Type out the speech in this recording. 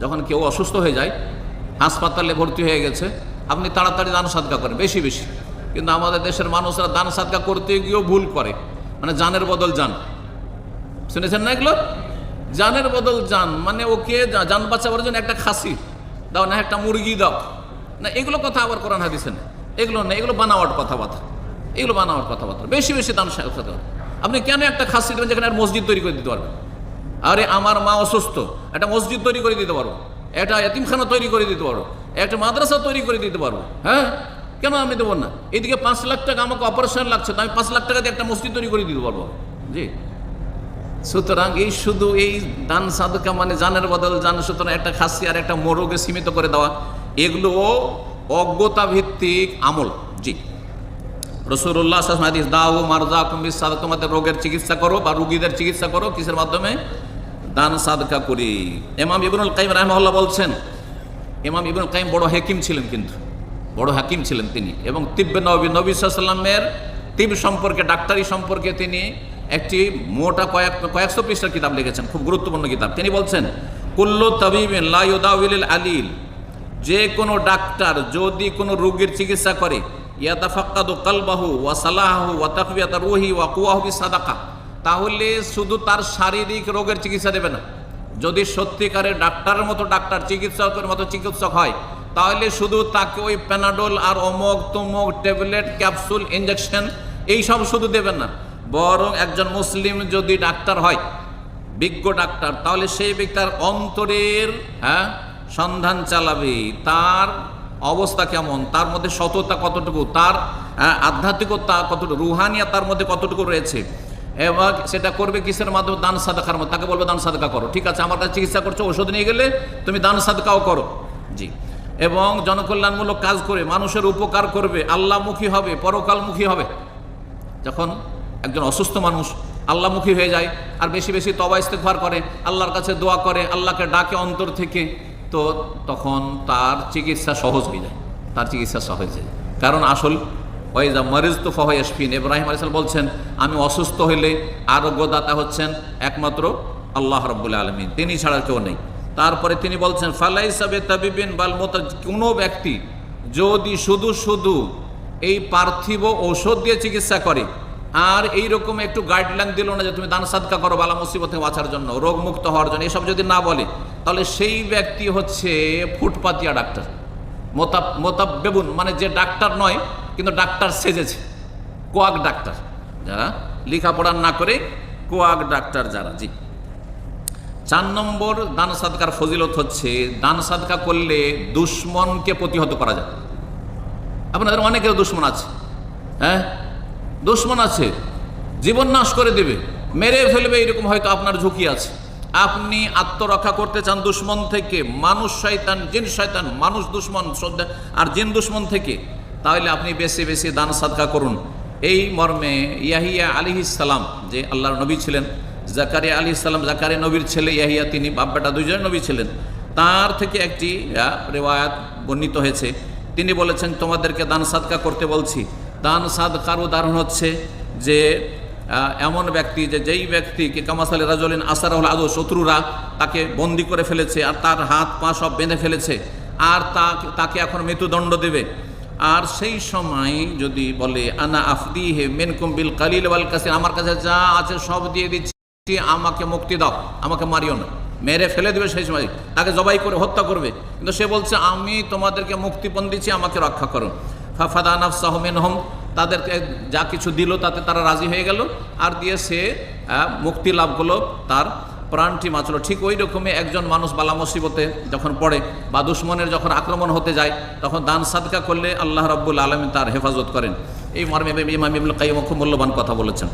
যখন কেউ অসুস্থ হয়ে যায়, হাসপাতালে ভর্তি হয়ে গেছে, আপনি তাড়াতাড়ি দান সাদকা করেন, বেশি বেশি। কিন্তু আমাদের দেশের মানুষরা দান সাদকা করতে গিয়েও ভুল করে। মানে জানের বদল যান। শুনেছেন না এগুলো? জানের বদল যান। মানে ওকে জান বাঁচাবার জন্য একটা খাসি দাও, না একটা মুরগি দাও। না, এগুলো কথা আবার কোরআন হাদিসে না এগুলো না এগুলো বানাওয়াট কথাবার্তা। এগুলো বানাওয়াট কথাবার্তা। বেশি বেশি দান সা- সাদকা আপনি কেন একটা খাসি দেবেন যেখানে আর মসজিদ তৈরি করে দিতে পারবেন? আরে আমার মা অসুস্থ। একটা মসজিদ তৈরি করে দিতে পারব একটা এতিমখানা তৈরি করে দিতে পারব একটা মাদ্রাসা তৈরি করে দিতে পারব হ্যাঁ? কেন আমি দেবো না? এদিকে পাঁচ লাখ টাকা আমাকে অপারেশন লাগছে, তো আমি পাঁচ লাখ টাকা দিয়ে একটা মসজিদ তৈরি করে দিতে পারব। জি। সুতরাং এই শুধু এই দান সাদকা মানে জানের বদল, জান সুতরাং একটা খাসি আর একটা মোরগে সীমিত করে দেওয়া, এগুলো অজ্ঞতা ভিত্তিক আমল। জি। রসুল্লাহ দাও মারদা কুম্বিস সাদা রোগের চিকিৎসা করো বা রুগীদের চিকিৎসা করো, কিসের মাধ্যমে? দান সাদকা করি। এমাম ইবনুল কাইম রাহমহল্লা বলছেন, ইমাম ইবনুল কাইম বড় হাকিম ছিলেন কিন্তু, বড় হাকিম ছিলেন তিনি এবং তিব্বে নবী নবী সাল্লামের তিব সম্পর্কে, ডাক্তারি সম্পর্কে তিনি একটি মোটা কয়েক, কয়েকশো পৃষ্ঠার কিতাব লিখেছেন, খুব গুরুত্বপূর্ণ কিতাব। তিনি বলছেন, কুল্লু তাবিবিন লাউদাউল আলিল, যে কোনো ডাক্তার যদি কোনো রোগীর চিকিৎসা করে, ইয়াতাফাক্কাদু কালবাহু ওয়া সালাহু ওয়া তাকবিয়াতা রুহি ওয়া কুয়াহু বিসাদাকা। তাহলে শুধু তার শারীরিক রোগের চিকিৎসা দেবে না। যদি সত্যিকারের ডাক্তারের মতো ডাক্তার চিকিৎসকের মতো চিকিৎসক হয় তাহলে শুধু তাকে ওই প্যানাডোল আর অমক তমক ট্যাবলেট ক্যাপসুল ইঞ্জেকশন এইসব শুধু দেবেন না। বরং একজন মুসলিম যদি ডাক্তার হয় বিজ্ঞ ডাক্তার তাহলে সেই ব্যক্তির অন্তরের হ্যাঁ সন্ধান চালাবে। তার অবস্থা কেমন? তার মধ্যে সততা কতটুকু? তার হ্যাঁ, আধ্যাত্মিকতা কতটুকু? রুহানিয়া তার মধ্যে কতটুকু রয়েছে? সেটা করবে কিসের মাধ্যমে? দান সাদাকার মধ্যে। তাকে বলবে, দান সাদকা করো। ঠিক আছে, আমার কাছে চিকিৎসা করছ, ওষুধ নিয়ে গেলে তুমি দান সাদকাও করো। জি। এবং জনকল্যাণমূলক কাজ করে, মানুষের উপকার করবে, আল্লাহমুখী হবে, পরকালমুখী হবে। যখন একজন অসুস্থ মানুষ আল্লাহমুখী হয়ে যায়, আর বেশি বেশি তবা ইস্তেকভার করে, আল্লাহর কাছে দোয়া করে, আল্লাহকে ডাকে অন্তর থেকে, তো তখন তার চিকিৎসা সহজ হয়ে যায়। তার চিকিৎসা সহজ হয়ে যায়। কারণ আসল ওই যা মরিজ তো ফহয়াসফিন ইব্রাহিম আলিসাল বলছেন, আমি অসুস্থ হইলে আরোগ্যদাতা হচ্ছেন একমাত্র আল্লাহ রব্বুল আলমিন। তিনি ছাড়া কেউ নেই। তারপরে তিনি বলছেন ফালাই সাবে তাবিবিন বাল মোতা কোনো ব্যক্তি যদি শুধু শুধু এই পার্থিব ঔষধ দিয়ে চিকিৎসা করে, আর এই রকম একটু গাইডলাইন দিল না যে তুমি দান সাদকা করো, বালা মুসিবত থেকে বাঁচার জন্য রোগ মুক্ত হওয়ার জন্য, এসব যদি না বলে, তাহলে সেই ব্যক্তি হচ্ছে ফুটপাতিয়া ডাক্তার। মোতাব মোতাবেবুন মানে যে ডাক্তার নয় কিন্তু ডাক্তার সেজেছে, কোয়াক ডাক্তার। যারা লেখাপড়া না করে কোয়াক ডাক্তার যারা, জি। চার নম্বর, দান সাদকার ফজিলত হচ্ছে, দান সাদকা করলে দুশ্মনকে প্রতিহত করা যায়। আপনাদের অনেকের দুশ্মন আছে হ্যাঁ? দুশ্মন আছে, জীবন নাশ করে দেবে, মেরে ফেলবে, এরকম হয়তো আপনার ঝুঁকি আছে। আপনি আত্মরক্ষা করতে চান দুশ্মন থেকে, মানুষ শয়তান, জিন শয়তান, মানুষ দুশ্মন আর জিন দুশ্মন থেকে তাহলে আপনি বেশি বেশি দান সাদকা করুন। এই মর্মে ইয়াহিয়া আলী সালাম, যে আল্লাহর নবী ছিলেন, জাকারিয়া আলী সালাম, জাকারিয়া নবীর ছেলে ইয়াহিয়া, তিনি বাপ বেটা দুইজন নবী ছিলেন। তার থেকে একটি রেওয়ায়াত বর্ণিত হয়েছে। তিনি বলেছেন, তোমাদেরকে দান সাদকা করতে বলছি। দান সাদকার উদাহরণ হচ্ছে যে এমন ব্যক্তি যে, যেই ব্যক্তিকে কামাসালি রাজলিন আসারুল আদৌ শত্রুরা তাকে বন্দি করে ফেলেছে আর তার হাত পা সব বেঁধে ফেলেছে। আর তাকে এখন মৃত্যুদণ্ড দেবে। আর সেই সময় যদি বলে, আনা আফদি হে মেনকুম বিল কালিল ওয়াল কাসির, আমার কাছে যা আছে সব দিয়ে দিচ্ছি, আমাকে মুক্তি দাও, আমাকে মারিও না। মেরে ফেলে দেবে সেই সময়, তাকে জবাই করে হত্যা করবে। কিন্তু সে বলছে, আমি তোমাদেরকে মুক্তিপণ দিচ্ছি, আমাকে রক্ষা করো। ফাফাদা নাফসাহ মিনহুম, তাদেরকে যা কিছু দিল তাতে তারা রাজি হয়ে গেল। আর দিয়ে সে মুক্তি লাভ করল তার প্রাণটি বাঁচল ঠিক ওই রকমই একজন মানুষ বালা মুসিবতে যখন পড়ে বা দুশ্মনের যখন আক্রমণ হতে যায়, তখন দান সাদকা করলে আল্লাহ রব্বুল আলমী তার হেফাজত করেন। এই মর্মে ইমাম ইবুল কাইম খুব মূল্যবান কথা বলেছেন।